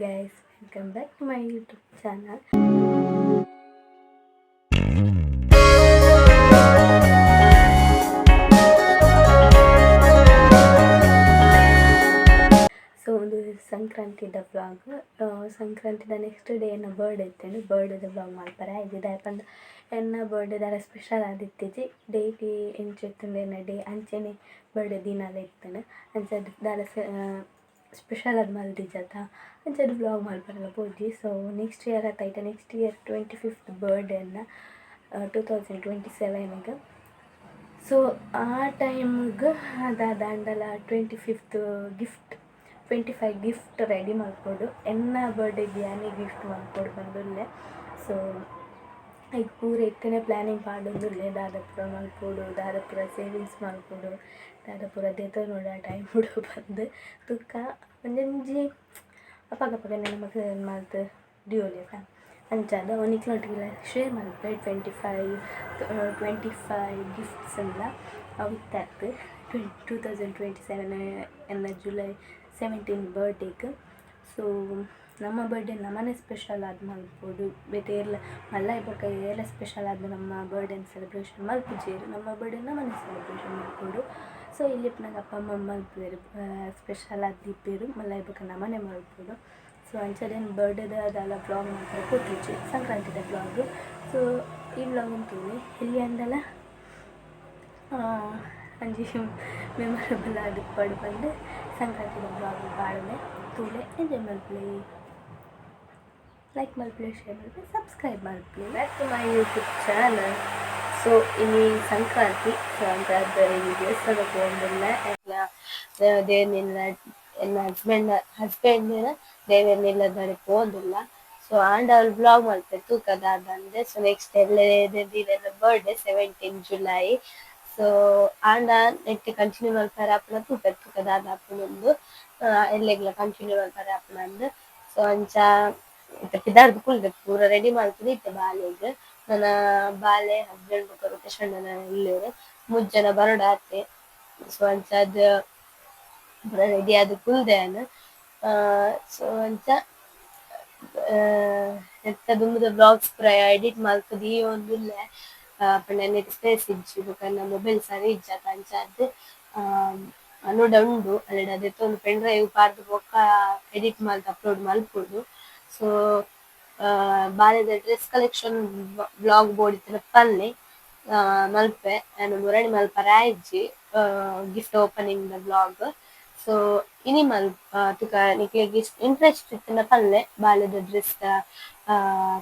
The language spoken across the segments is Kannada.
guys, welcome back to my YouTube channel so ಒಂದು ಸಂಕ್ರಾಂತಿದ ಬ್ಲಾಗ್ ಸಂಕ್ರಾಂತಿದ ನೆಕ್ಸ್ಟ್ ಡೇ ಏನೋ ಬರ್ಡ್ ಇತ್ತೇನು ಬರ್ಡೇದ ಬ್ಲಾಗ್ ಮಾಡ್ತಾರೆ. ಇದು ಯಾಕಂದ್ರೆ ಎನ್ನ ಬರ್ಡೇದಾರ ಸ್ಪೆಷಲ್ ಆದಿತ್ತಿಜಿ ಡೈಲಿ ಎಂಚಿತ್ತಂದು ಎನ್ನ ಡೇ ಅಂಚೆನೆ ಬರ್ಡೇ ದಿನಾಲ ಇತ್ತೇನೆ ಅಂಚೆ ದಾರ ಸ್ಪೆಷಲ್ ಅದು ಮಲ್ದಿಜತ ಅಂಚೆದು ವ್ಲಾಗ್ ಮಾಡ್ಬಾರಲ್ಲ ಪೋಜಿ ಸೊ ನೆಕ್ಸ್ಟ್ ಇಯರ್ ಆತಾಯ್ತ ನೆಕ್ಸ್ಟ್ ಇಯರ್ ಟ್ವೆಂಟಿ ಫಿಫ್ತ್ ಬರ್ಡೇನ ಟೂ ತೌಸಂಡ್ ಟ್ವೆಂಟಿ ಸೆವೆನ್ಗೆ ಸೊ ಆ ಟೈಮ್ಗೆ ಅದಾದ ಅಂಡಲ twenty fifth gift twenty five gift ready ಮಾಡ್ಕೊಡು. ಎನ್ನ ಬರ್ಡೇಗೆ ಯಾನಿ ಗಿಫ್ಟ್ ಮಾಡ್ಕೊಡು ಬಂದುಲ್ಲೆ ಸೊ ಈಗ ಪೂರ ಇತ್ತನೆ ಪ್ಲ್ಯಾನಿಂಗ್ ಪಾಡೊಂದುಲ್ಲೆ ದಾದಾಪುರ ಮಲ್ಪೊಡು ದಾದಾಪುರ ಸೇವಿಂಗ್ಸ್ ಮಲ್ಪೊಡು ದಾದಾಪುರ ದೆತ ನೋಡ ಟೈಮ್ ಬಿಡು ಬಂದು ತುಕ್ಕ ಒಂಜೊಂಜಿ ಅಪಗ ಅಪಗ ನಮಗೆ ಮಲ್ತ್ ಡ್ಯೂಲಿಕ ಅಂಚಾದ ಅವನಿಕ್ಲೊಟ್ಟಿಗೆಲ್ಲ share Malpe twenty five twenty five gifts ಎಲ್ಲ ಅವು ಇತ್ತಾತು twenty two thousand twenty seven ಎನ್ನ ಜುಲೈ ಸೆವೆಂಟೀನ್ ಬರ್ಡೇಗೆ ಸೊ ನಮ್ಮ ಬರ್ಡೇ ನಮ್ಮನೆ ಸ್ಪೆಷಲ್ ಆದ ಮಾಡ್ಬೋದು. ಬೇತೆ ಎಲ್ಲ ಮಲ್ಲ ಎಲ್ಲ ಸ್ಪೆಷಲ್ ಆದ ನಮ್ಮ ಬರ್ಡೇನ ಸೆಲೆಬ್ರೇಷನ್ ಮಲ್ಪುಜೇರು ನಮ್ಮ ಬರ್ಡೇ ನಮ್ಮನೆ ಸೆಲೆಬ್ರೇಷನ್ ಮಾಡ್ಬೋದು. ಸೊ ಇಲ್ಲಿಪ್ಪನಾಗ ಅಪ್ಪ, ಅಮ್ಮ ಮಲ್ಪುವೆರು ಸ್ಪೆಷಲ್ ಆದ ದಿಪ್ಪೇರು ಮಲ್ಲ ಇಪ್ಪಕ್ಕ ನಮ್ಮನೆ ಮಾಡ್ಬೋದು ಸೊ ಅಂಚದೇನು ಬರ್ಡೇದ ಅದೆಲ್ಲ ಬ್ಲಾಗ್ ಮಾಡ್ತಾರೆ ಕೊಟ್ಟಿಚ್ಚು ಸಂಕ್ರಾಂತಿದ ಬ್ಲಾಗು ಸೊ ಈ ಬ್ಲಾಗ್ ಅಂತೀವಿ ಇಲ್ಲಿ ಅಂದಲ್ಲ? ಅಂಜಿ ಮೆಮೊರಬಲ್ ಆಗಿ ಪಡ್ಬಂದು ಸಂಕ್ರಾಂತಿದ ಬ್ಲಾಗ್ ಪಾಡ್ದೆ. ತೂಲೆ ಎಂಜಾಯ್ ಮಲ್ಪಲೆ ಲೈಕ್ ಮಲ್ಪಲೆ ಶೇರ್ ಮಲ್ಪಲೆ subscribe ಮಲ್ಪಲೆ back to my YouTube channel so ಇಲ್ಲಿ ಸಂಕ್ರಾಂತಿ ಸಂಕ್ರಾಂತಿ ಹೋಗಿಲ್ಲ ಎಲ್ಲ ದೇವನಿಲ್ಲ ಎಲ್ಲ ಹಸ್ಬೆಂಡ್ ಹಸ್ಬೆಂಡಿನ ದೇವನಿಲ್ಲದರೆ ಹೋದಿಲ್ಲ ಸೊ ಆ್ಯಂಡ್ ಅವ್ರು ಬ್ಲಾಗ್ ಮಾಡ್ತಾರೆ ತೂಕದಾದ ಅಂದ್ರೆ ಸೊ ನೆಕ್ಸ್ಟ್ ಎಲ್ಲ birthday seventeen July so and net continue ಮಾಡ್ತಾರೆ, ಅಪ್ಪನ ತೂಕ ತೂಕದಾದ ಆಪುನೊಂದು ಎಲ್ಲೆಗ್ಲ ಕಂಟಿನ್ಯೂ ಮಲ್ಪರೆ ಅಪ್ಪ, ನಂದು. ಸೊ ಅಂಚ ಇತ್ತೆ ಕುಲ್ದೆ ಪೂರ ರೆಡಿ ಮಲ್ತುದು ಇತ್ತೆ ಬಾಲೆಗ್ ನನ್ನ ಬಾಲೆ ಹಸ್ಬೆಂಡ್ ಬೊಕ ರೊಟೇಶನ್ ಇಲ್ಲೇರು ಮುಜ್ಜನ ಬರೋಡ ಆತೆ ಸೊ ಅಂಚ ಅದು ಪೂರ ರೆಡಿ ಆದ್ ಕುಲ್ದೆನ್ ಸೊ ಅಂಚ ಎತ್ತ ದುಂಬುದ ಬ್ಲಾಗ್ಸ್ ಪೂರ ಎಡಿಟ್ ಮಾಡ್ತದೆ ಈ ಒಂದು ಇಲ್ಲೇ. ಅಪ್ಪ ನೆಕ್ಸ್ಟ್ ಸ್ಪೇಸ್ ಇಜ್ಜಿ ಬೊಕ ಮೊಬೈಲ್ ಸರಿ ಇಜ್ಜಾತ ಅಂಚ ಅದ್. ಅನ್ನೋಡ ಉಂಡು ಅಲ್ಲಡ ಅದೇ ಒಂದು ಪೆನ್ ಡ್ರೈವ್ ಪಾರ್ದ್ ಬೊಕ್ಕ ಎಡಿಟ್ ಮಾಡ್ದು ಅಪ್ಲೋಡ್ ಮಲ್ಪುಡು ಸೊ ಬಾಲೆದ ಡ್ರೆಸ್ ಕಲೆಕ್ಷನ್ ಬ್ಲಾಗ್ ಬೋರ್ಡ್ ಇತ್ತಿನ ಪಲ್ಲಿ ಮಲ್ಪೆ. ನಾನು ಮುರಣಿ ಮಲ್ಪ ರಾಯಜ್ಜಿ ಗಿಫ್ಟ್ ಓಪನಿಂಗ್ ದ ಬ್ಲಾಗ್ ಸೊ ಇನಿ ಮಲ್ಪ ತುಕ ನಿಕ್ಲೆಗ್ ಇಂಟ್ರೆಸ್ಟ್ ಇತ್ತಿನ ಪಲ್ಲೆ, ಬಾಲ್ಯದ ಡ್ರೆಸ್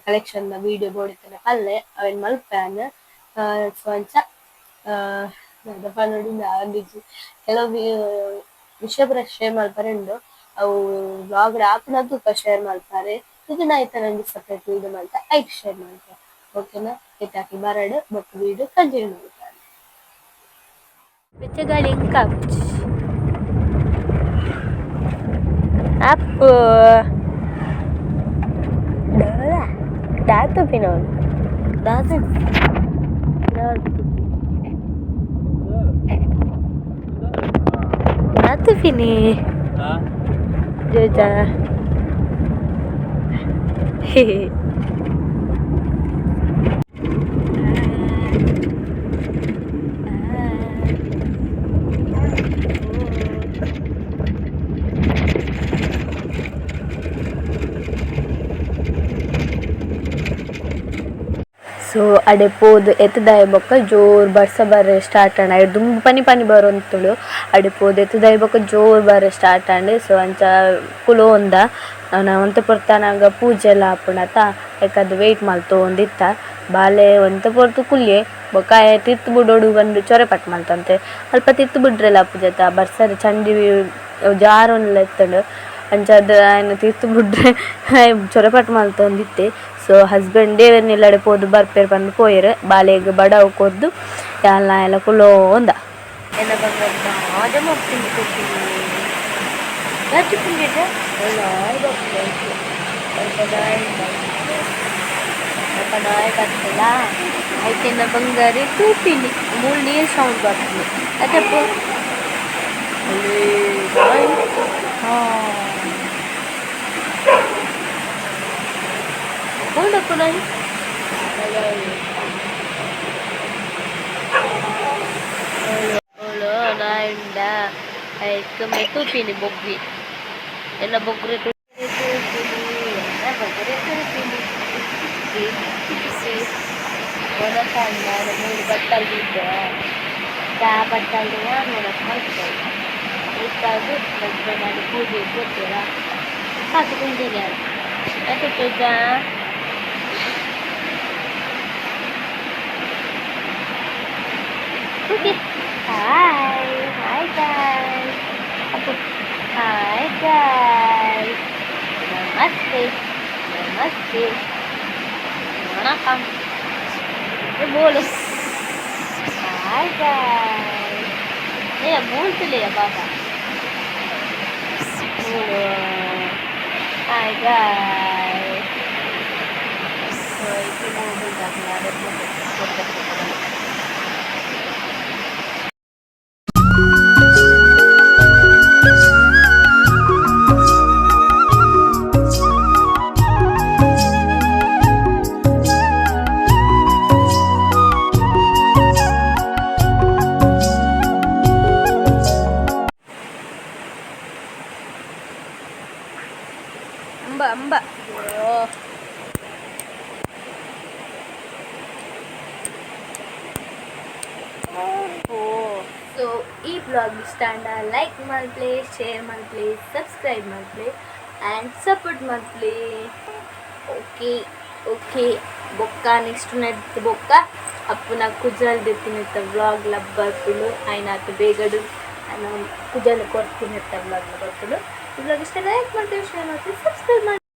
ಕಲೆಕ್ಷನ್ ದ ವಿಡಿಯೋ ಬೋರ್ಡ್ ಇತ್ತಿನ ಪಲ್ಲೆ, ಅವೇನ್ ಮಲ್ಪೆ ಅನ್ನ ಸೊ ಅಂಚ ದಪ ನೋಡಿ ಆಗಿಜ್ಜಿ ಕೆಲವು ವಿಷಯ ಪೂರ ಶೇರ್ ಮಲ್ಪರೆಂಡು ಅವು ಬ್ಲಾಗ್ ಆಪುನ ತೂಕ ಶೇರ್ ಮಲ್ಪರೆ ಇದನ್ನ ಐತ ನಂಗೆ ಸಪ್ರೇಟ್ ಇದು ಮಲ್ತ ಐಟ್ ಶೇರ್ ಮಾಡ್ತಾರೆ ಓಕೆನಾ ಇತ್ತಾಕಿ ಬರಡ್ ಬಟ್ ವೀಡಿಯೋ ಕಂಟಿನ್ಯೂ ಮಾಡ್ತಾರೆ ಬೆಚ್ಚಗಾಳಿ ಇಂಕ ಅಪ್ಪು ದಾತು ಪಿನೋನ್ ದಾತು ದಾತು ಪಿನಿ ಜೋಜಾ ಸೊ, ಅಡೆ ಪೋದು, ಎತ್ತದಾಯ ಬೊಕ್ಕ ಜೋರು ಬರ್ಸ ಬರ ಸ್ಟಾರ್ಟ್ ಆಂಡ್ ಅಡೆ ದುಂಬು ಪನಿ ಪನಿ ಬರೋಂತಳು ಅಡೆ ಪೋದು, ಎತ್ತದಾಯ ಬೊಕ್ಕ ಜೋರ್ ಬರ ಸ್ಟಾರ್ಟ್ ಆಂಡ್ ಸೊ, ಅಂಚ ಕುಲೋಂದ ಒಂತೆ ಪೊರ್ತಾನಾಗ ಪೂಜೆ ಎಲ್ಲ ಆಪುಂಡತ ವೇಟ್ ವೆಯ್ಟ್ ಮಲ್ತೊಂದಿತ್ತ ಬಾಲೆ ಅಂತ ಪೊರ್ತು ಕುಲ್ಯೆ ಬೊಕ ತಿರ್ತ್ ಬಿಡೋಡು ಬಂದು ಚೊರೆ ಪಟ್ ಮಲ್ತಂತೆ ಅಲ್ಪ ತಿರ್ತ್ ಪೂಜೆ ತ ಬರ್ಸರ್ ಚಂಡಿ ಜಾರು ಎತ್ತುಂಡು ಅಂಚಾದ್ ಆಯ್ನ ತೀರ್ತು ಬಿಡ್ರೆ ಚೊರಪಟ್ ಮಲ್ತೊಂದಿತ್ತೆ ಸೊ ಹಸ್ಬೆಂಡೇ ನಿಲ್ಲಡೆ ಪೋದು ಬರ್ಪೇರ್ ಬಂದು ಪೋಯರ್ ಬಾಲೆಗ್ ಬಡ ಕೊದ್ದು ಎಲ್ಲ ಎಲ್ಲ ಕುಲೋ ಒಂದ. ಎಲ್ಲ ಬಂಗಾರಿ ಟೂಪಿಲಿ ಮೂರು ನೀರು ಸೌಂಡ್ ಬರ್ತೀನಿ ಅದೇ ನೋಡಪ್ಪ ನಾನು ಅವಳು ನಾಯಿಂದ ಆಯ್ತು ಮೆತುಪಿನಿ ಬೊಗ್ಗಿ ಎಲ್ಲ ಬೊಗ್ರೆ ಬೊಗ್ರೆ ತುರುಪಿನಿ ಒಣಕಂಡ ಮೂರು ಬಟ್ಟಲು ಬಿದ್ದು ಚಾ ಬಟ್ಟಲು ನೋಡಕ್ಕೆ ಮಾಡ್ತಾರೆ ಇಟ್ಟಾಗ ಮತ್ತೆ ನಾನು ಪೂಜೆ ಕೊಡ್ತೀರ ಸಾಕು Hi! Hi guys! Hi guys! Namaste! Namaste! Welcome! Ibulos! Hi guys! Leia, bulto Leia, ah, baba! Bulo! Hi guys! So, ito mo bulto. Nalarit mo. Bulto ko అంబ అంబ. ఓ. సో ఈ బ్లాగ్ ఇష్ట అండ్ లైక్ మళ్ళీ ప్లీజ్ షేర్ మళ్ళీ ప్లీజ్ సబ్స్క్రైబ్ మళ్ళీ ప్లీజ్ అండ్ సపోర్ట్ మళ్ళీ ప్లీజ్ ఓకే ఓకే. బొక్క నెక్స్ట్ ఉన్నది ಬೊಕ್ಕ ಅಪ್ಪನ ಕುಜಲ್ ದೆತ್ತಿನತ್ತ ವ್ಲಾಗ್ ಲಬ್ಬ ಆಯ್ನಾತ ಬೇಗಡು ನಾನು ಕುಜಲ್ ಕೊಡ್ತೀನಿ ಅಂತ ವ್ಲಾಗ್ನ ಬರ್ತಿಲು ಇವಾಗ ಇಷ್ಟ ಲೈಕ್ ಮಾಡ್ತೀವಿ ಶೇರ್ ಮಾಡ್ತೀವಿ ಸಬ್ಸ್ಕ್ರೈಬ್ ಮಾಡಿ